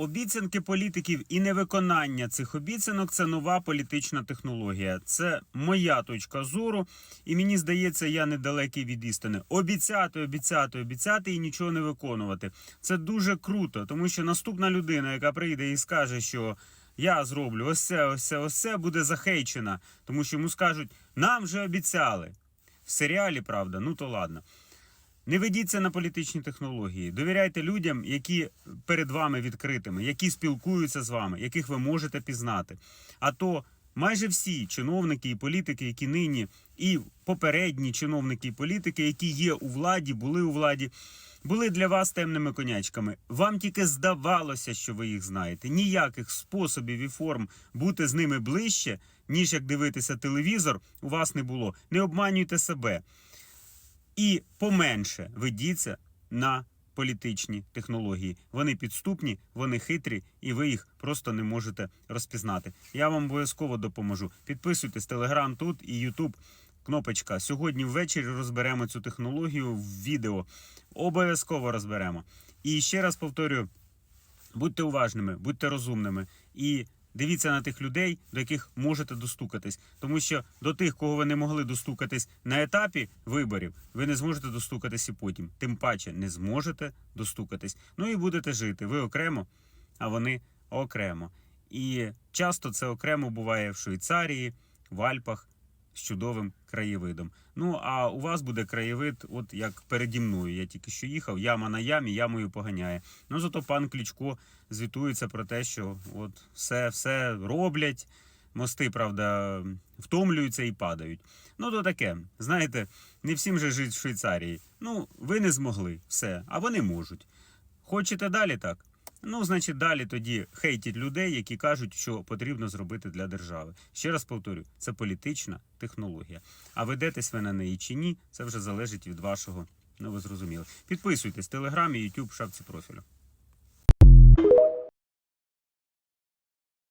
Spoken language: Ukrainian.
обіцянки політиків і невиконання цих обіцянок це нова політична технологія. Це моя точка зору, і мені здається, я недалекий від істини. Обіцяти, обіцяти, обіцяти і нічого не виконувати. Це дуже круто, тому що наступна людина, яка прийде і скаже, що я зроблю ось це, ось це, ось це, буде захейчена, тому що йому скажуть, нам вже обіцяли. В серіалі, правда, ну то ладно. Не ведіться на політичні технології. Довіряйте людям, які перед вами відкритими, які спілкуються з вами, яких ви можете пізнати. А то майже всі чиновники і політики, які нині, і попередні чиновники і політики, які є у владі, були у владі, були для вас темними конячками. Вам тільки здавалося, що ви їх знаєте. Ніяких способів і форм бути з ними ближче, ніж як дивитися телевізор, у вас не було. Не обманюйте себе і поменше ведіться на політичні технології. Вони підступні, вони хитрі, і ви їх просто не можете розпізнати. Я вам обов'язково допоможу. Підписуйтесь Телеграм тут і Ютуб. Кнопочка. Сьогодні ввечері розберемо цю технологію в відео. Обов'язково розберемо. І ще раз повторюю: будьте уважними, будьте розумними і дивіться на тих людей, до яких можете достукатись. Тому що до тих, кого ви не могли достукатись на етапі виборів, ви не зможете достукатись і потім. Тим паче не зможете достукатись. Ну і будете жити. Ви окремо, а вони окремо. І часто це окремо буває в Швейцарії, в Альпах з чудовим краєвидом. Ну а у вас буде краєвид, от як переді мною. Я тільки що їхав, яма на ямі, ямою поганяє. Ну зато пан Кличко звітується про те, що от все, все роблять. Мости, правда, втомлюються і падають. Ну, то таке. Знаєте, не всім же жити в Швейцарії. Ну, ви не змогли, все, а вони можуть. Хочете далі так? Ну, значить, далі тоді хейтіть людей, які кажуть, що потрібно зробити для держави. Ще раз повторю, це політична технологія. А ведетесь ви на неї чи ні, це вже залежить від вашого. Ну, ви зрозуміли. Підписуйтесь в Телеграмі, YouTube, шапці профілю.